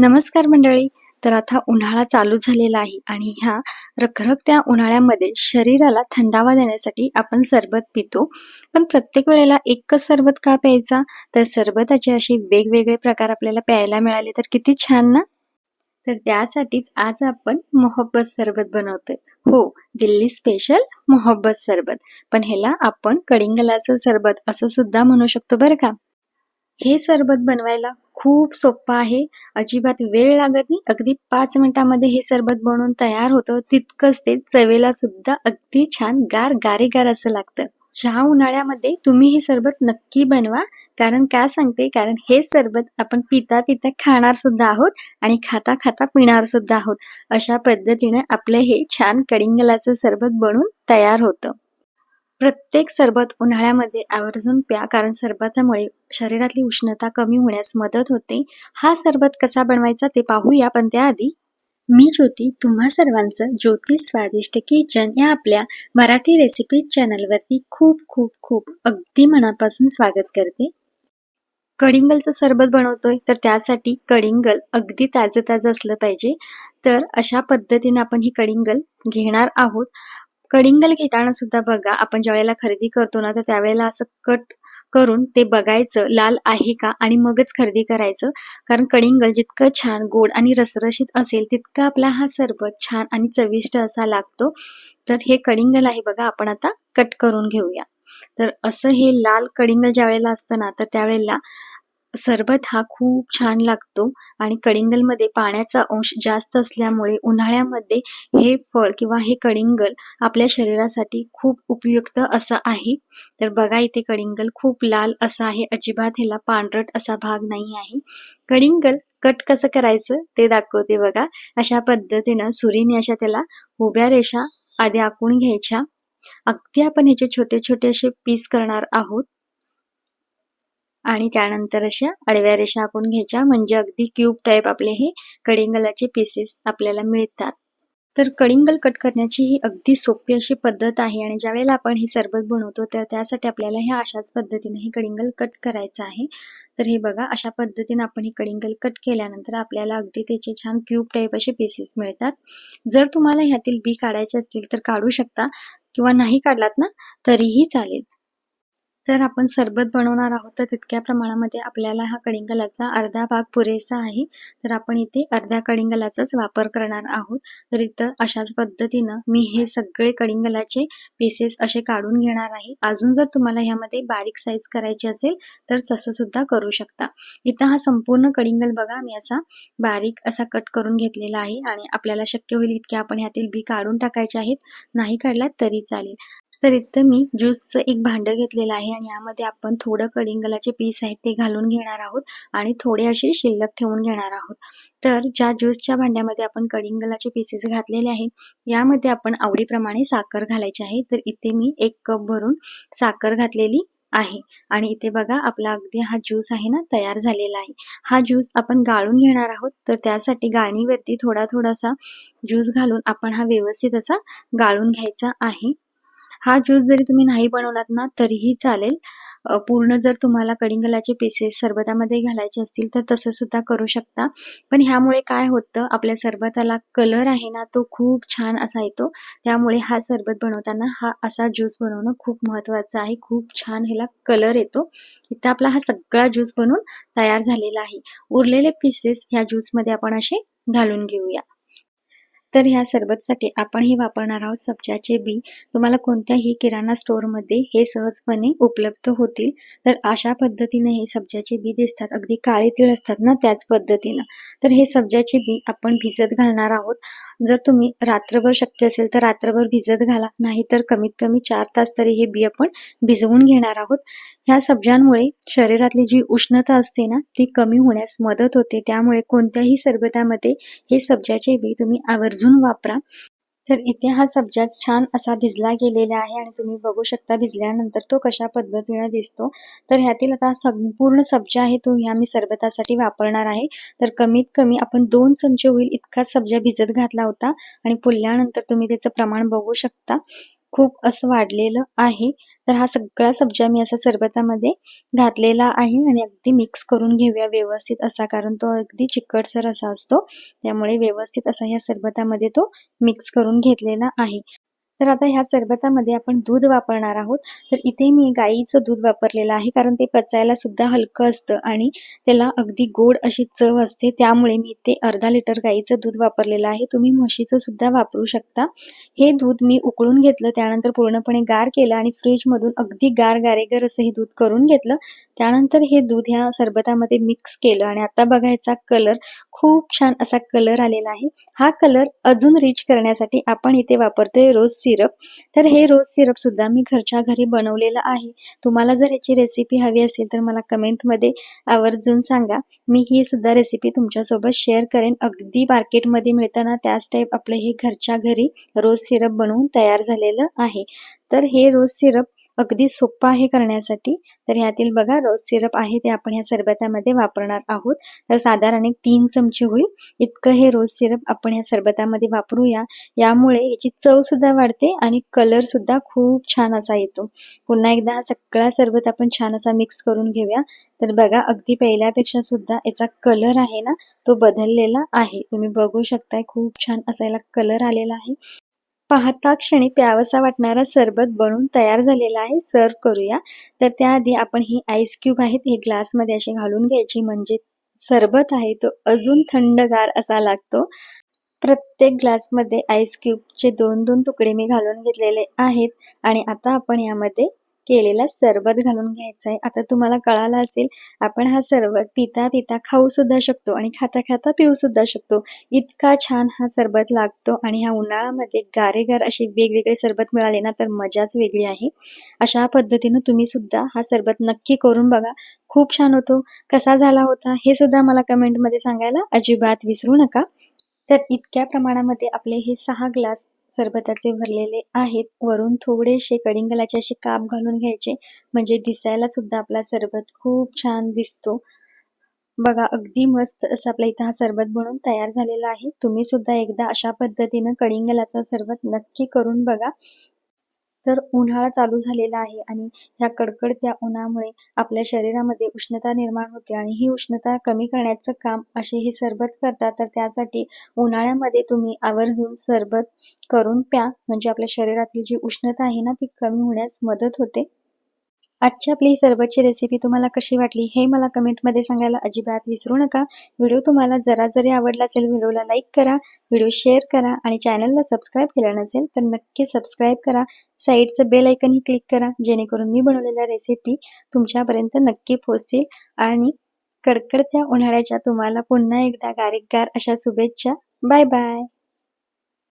नमस्कार मंडळी. तर आता उन्हाळा चालू झालेला आहे आणि ह्या रखरखत्या उन्हाळ्यामध्ये शरीराला थंडावा देण्यासाठी आपण सरबत पितो. पण प्रत्येक वेळेला एकच सरबत का प्यायचा? तर सरबताचे असे वेगवेगळे प्रकार आपल्याला प्यायला मिळाले तर किती छान ना? तर त्यासाठीच आज आपण मोहब्बत सरबत बनवतोय. हो दिल्ली स्पेशल मोहब्बत सरबत. पण ह्याला आपण कडिंगलाचं सरबत असं सुद्धा म्हणू शकतो बरं का? हे सरबत बनवायला खूप सोपं आहे. अजिबात वेळ लागत नाही. अगदी पाच मिनिटामध्ये हे सरबत बनवून तयार होतं. तितकंच ते चवेला सुद्धा अगदी छान गार गारेगार असं लागतं. ह्या उन्हाळ्यामध्ये तुम्ही हे सरबत नक्की बनवा. कारण का सांगते? कारण हे सरबत आपण पिता पिता खाणार सुद्धा आहोत आणि खाता खाता पिणार सुद्धा आहोत. अशा पद्धतीने आपलं हे छान कडिंगलाचं सरबत बनून तयार होतं. प्रत्येक सरबत उन्हाळ्यामध्ये आवर्जून प्या कारण सरबतामुळे शरीरातली उष्णता कमी होण्यास मदत होते. हा सरबत कसा बनवायचा ते पाहूया पण त्याआधी मी ज्योती तुम्हा सर्वांचं ज्योती स्वादिष्ट किचन या आपल्या मराठी रेसिपी चॅनलवरती खूप खूप खूप अगदी मनापासून स्वागत करते. कडिंगलचं सरबत बनवतोय तर त्यासाठी कडिंगल अगदी ताजं ताजं असलं पाहिजे. तर अशा पद्धतीने आपण ही कडिंगल घेणार आहोत. कडिंगल घेताना सुद्धा बघा आपण ज्या वेळेला खरेदी करतो ना तर त्यावेळेला असं कट करून ते बघायचं लाल आहे का? आणि मगच खरेदी करायचं. कारण कडिंगल जितकं छान गोड आणि रसरशीत असेल तितका आपला हा सरबत छान आणि चविष्ट असा लागतो. तर हे कडिंगल आहे बघा आपण आता कट करून घेऊया. तर असं हे लाल कडिंगल ज्या वेळेला असतं ना तर त्यावेळेला सरबत हा खूप छान लागतो आणि कडिंगलमध्ये पाण्याचा अंश जास्त असल्यामुळे उन्हाळ्यामध्ये हे फळ किंवा हे कडिंगल आपल्या शरीरासाठी खूप उपयुक्त असं आहे. तर बघा इथे कडिंगल खूप लाल असा आहे. अजिबात ह्याला पांढरट असा भाग नाही आहे. कडिंगल कट कसं करायचं ते दाखवते बघा. अशा पद्धतीनं सुरीने अशा त्याला उभ्या रेषा आधी आखून घ्यायच्या. अगदी आपण ह्याचे छोटे छोटे असे पीस करणार आहोत. आणि त्यानंतर अशा आडव्या रेषा आपण घ्यायच्या म्हणजे अगदी क्यूब टाईप आपले हे कडिंगलाचे पीसेस आपल्याला मिळतात. तर कडिंगल कट करण्याची ही अगदी सोपी अशी पद्धत आहे आणि ज्यावेळेला आपण हे सरबत बनवतो तर त्यासाठी आपल्याला ह्या अशाच पद्धतीने हे कडिंगल कट करायचं आहे. तर हे बघा अशा पद्धतीने आपण हे कडिंगल कट केल्यानंतर आपल्याला अगदी त्याचे छान क्यूब टाईप असे पीसेस मिळतात. जर तुम्हाला ह्यातील बी काढायचे असतील तर काढू शकता किंवा नाही काढलात ना तरीही चालेल. तर आपण सरबत बनवणार आहोत तर तितक्या प्रमाणामध्ये आपल्याला हा कडिंगलाचा अर्धा भाग पुरेसा आहे. तर आपण इथे अर्ध्या कडिंगलाचाच वापर करणार आहोत. तर इथं अशाच पद्धतीनं मी हे सगळे कडिंगलाचे पीसेस असे काढून घेणार आहे. अजून जर तुम्हाला ह्यामध्ये बारीक साईज करायची असेल तर तसं सुद्धा करू शकता. इथं हा संपूर्ण कडिंगल बघा मी असा बारीक असा कट करून घेतलेला आहे आणि आपल्याला शक्य होईल इतके आपण ह्यातील बी काढून टाकायचे आहेत. नाही काढलात तरी चालेल. तर इथं मी ज्यूसचं एक भांडं घेतलेलं आहे आणि यामध्ये आपण थोडं कडिंगलाचे पीस आहेत ते घालून घेणार आहोत आणि थोडे असे शिल्लक ठेवून घेणार आहोत. तर ज्या ज्यूसच्या भांड्यामध्ये आपण कडिंगलाचे पीसेस घातलेले आहेत यामध्ये आपण आवडीप्रमाणे साखर घालायची आहे. तर इथे मी एक कप भरून साखर घातलेली आहे आणि इथे बघा आपला अगदी हा ज्यूस आहे ना तयार झालेला आहे. हा ज्यूस आपण गाळून घेणार आहोत. तर त्यासाठी गाळणीवरती थोडा थोडासा ज्यूस घालून आपण हा व्यवस्थित असा गाळून घ्यायचा आहे. हा ज्यूस जरी तुम्ही नाही बनवलात ना तरीही चालेल. पूर्ण जर तुम्हाला कडिंगलाचे पीसेस सरबतामध्ये घालायचे असतील तर तसं सुद्धा करू शकता. पण ह्यामुळे काय होतं आपल्या सरबताला कलर आहे ना तो खूप छान असा येतो. त्यामुळे हा सरबत बनवताना हा असा ज्यूस बनवणं खूप महत्त्वाचं आहे. खूप छान ह्याला कलर येतो. इथं आपला हा सगळा ज्यूस बनवून तयार झालेला आहे. उरलेले पीसेस ह्या ज्यूसमध्ये आपण असे घालून घेऊया. तर ह्या सरबतसाठी आपण हे वापरणार आहोत सब्जाचे बी. तुम्हाला कोणत्याही किराणा स्टोअरमध्ये हे सहजपणे उपलब्ध होतील. तर अशा पद्धतीने हे सब्जाचे बी दिसतात. अगदी काळे तीळ असतात ना त्याच पद्धतीनं. तर हे सब्जाचे बी आपण भिजत घालणार आहोत. जर तुम्ही रात्रभर शक्य असेल तर रात्रभर भिजत घाला. नाही तर कमीत कमी चार तास तरी हे बी आपण भिजवून घेणार आहोत. ह्या सब्जांमुळे शरीरातली जी उष्णता असते ना ती कमी होण्यास मदत होते. त्यामुळे कोणत्याही सरबतामध्ये हे सब्जाचे बी तुम्ही आवर्जून वापरा. तर इथे हा सब्जा छान असा भिजला गेलेला आहे आणि तुम्ही बघू शकता भिजल्यानंतर तो कशा पद्धतीने दिसतो. तर ह्यातील आता संपूर्ण सब्जा आहे तो ह्या मी सरबतासाठी वापरणार आहे. तर कमीत कमी आपण दोन चमचे होईल इतका सब्जा भिजत घातला होता आणि पुरल्यानंतर तुम्ही त्याचं प्रमाण बघू शकता. खूप असं वाढलेलं आहे. तर हा सगळा सब्जा मी असा सरबतामध्ये घातलेला आहे आणि अगदी मिक्स करून घेऊया व्यवस्थित असा कारण तो अगदी चिकटसर असा असतो. त्यामुळे व्यवस्थित असा ह्या सरबतामध्ये तो मिक्स करून घेतलेला आहे. तर आता ह्या सरबतामध्ये आपण दूध वापरणार आहोत. तर इथे मी गाईचं दूध वापरलेलं आहे कारण ते पचायला सुद्धा हलकं असतं आणि त्याला अगदी गोड अशी चव असते. त्यामुळे मी इथे अर्धा लिटर गाईचं दूध वापरलेलं आहे. तुम्ही म्हशीचं सुद्धा वापरू शकता. हे दूध मी उकळून घेतलं त्यानंतर पूर्णपणे गार केलं आणि फ्रीजमधून अगदी गार गारेगर असं हे दूध करून घेतलं. त्यानंतर हे दूध ह्या सरबतामध्ये मिक्स केलं आणि आता बघायचा कलर खूप छान असा कलर आलेला आहे. हा कलर अजून रिच करण्यासाठी आपण इथे वापरतोय रोज सिरप तर हे रोज सिरप सुद्धा मी घरच्या घरी बनवलेलं आहे. तुम्हाला जर ह्याची रेसिपी हवी असेल तर मला कमेंटमध्ये आवर्जून सांगा. मी ही सुद्धा रेसिपी तुमच्यासोबत शेअर करेन. अगदी मार्केटमध्ये मिळताना त्याच टाईप आपलं हे घरच्या घरी रोज सिरप बनवून तयार झालेलं आहे. तर हे रोज सिरप अगदी सोपं आहे करण्यासाठी. तर यातील बघा रोज सिरप आहे ते आपण ह्या सरबतामध्ये वापरणार आहोत. तर साधारण एक तीन चमचे होईल. इतकं हे रोज सिरप आपण ह्या सरबतामध्ये वापरूया. यामुळे याची चव सुद्धा वाढते आणि कलर सुद्धा खूप छान असा येतो. पुन्हा एकदा हा सगळा सरबत आपण छान असा मिक्स करून घेऊया. तर बघा अगदी पहिल्यापेक्षा सुद्धा याचा कलर आहे ना तो बदललेला आहे. तुम्ही बघू शकताय खूप छान असा याला कलर आलेला आहे. पाहता क्षणी प्यावसा वाटणारा सरबत बनून तयार झालेला आहे. सर्व करूया. तर त्याआधी आपण ही आईस क्यूब आहेत हे ग्लासमध्ये असे घालून घ्यायची. म्हणजे सरबत आहे तो अजून थंडगार असा लागतो. प्रत्येक ग्लासमध्ये आईस क्यूबचे दोन दोन तुकडे मी घालून घेतलेले आहेत. आणि आता आपण यामध्ये केलेला सरबत घालून घ्यायचा आहे आता तुम्हाला कळालं असेल आपण हा सरबत पिता पिता खाऊ सुद्धा शकतो आणि खाता खाता पिऊ सुद्धा शकतो. इतका छान हा सरबत लागतो आणि ह्या उन्हाळ्यामध्ये गारेगार असे वेगवेगळे सरबत मिळाले ना तर मजाच वेगळी आहे. अशा पद्धतीनं तुम्ही सुद्धा हा सरबत नक्की करून बघा. खूप छान होतो. कसा झाला होता हे सुद्धा मला कमेंटमध्ये सांगायला अजिबात विसरू नका. तर इतक्या प्रमाणामध्ये आपले हे सहा ग्लास सरबताचे भरलेले आहेत. वरून थोडेसे कडिंगलाचे असे काप घालून घ्यायचे. म्हणजे दिसायला सुद्धा आपला सरबत खूप छान दिसतो. बघा अगदी मस्त असं आपल्या इथं हा सरबत बनून तयार झालेला आहे. तुम्ही सुद्धा एकदा अशा पद्धतीनं कडिंगलाचा सरबत नक्की करून बघा. तर उन्हाळा चालू झालेला आहे आणि ह्या कडकडत्या उन्हामुळे आपल्या शरीरामध्ये उष्णता निर्माण होते आणि ही उष्णता कमी करण्याचं काम असे हे सरबत करतात. तर त्यासाठी उन्हाळ्यामध्ये तुम्ही आवर्जून सरबत करून प्या. म्हणजे आपल्या शरीरातील जी उष्णता आहे ना ती कमी होण्यास मदत होते. आजची आपली सरबतची रेसिपी तुम्हाला कशी वाटली हे मला कमेंटमध्ये सांगायला अजिबात विसरू नका. व्हिडिओ तुम्हाला जरा जरी आवडला असेल व्हिडिओला लाईक करा व्हिडिओ शेअर करा आणि चॅनलला सबस्क्राईब केला नसेल तर नक्की सबस्क्राईब करा. साईडचं बेल आयकनही क्लिक करा जेणेकरून मी बनवलेल्या रेसिपी तुमच्यापर्यंत नक्की पोचतील आणि कडकडत्या उन्हाळ्याच्या तुम्हाला पुन्हा एकदा गारीकगार अशा शुभेच्छा. Bye bye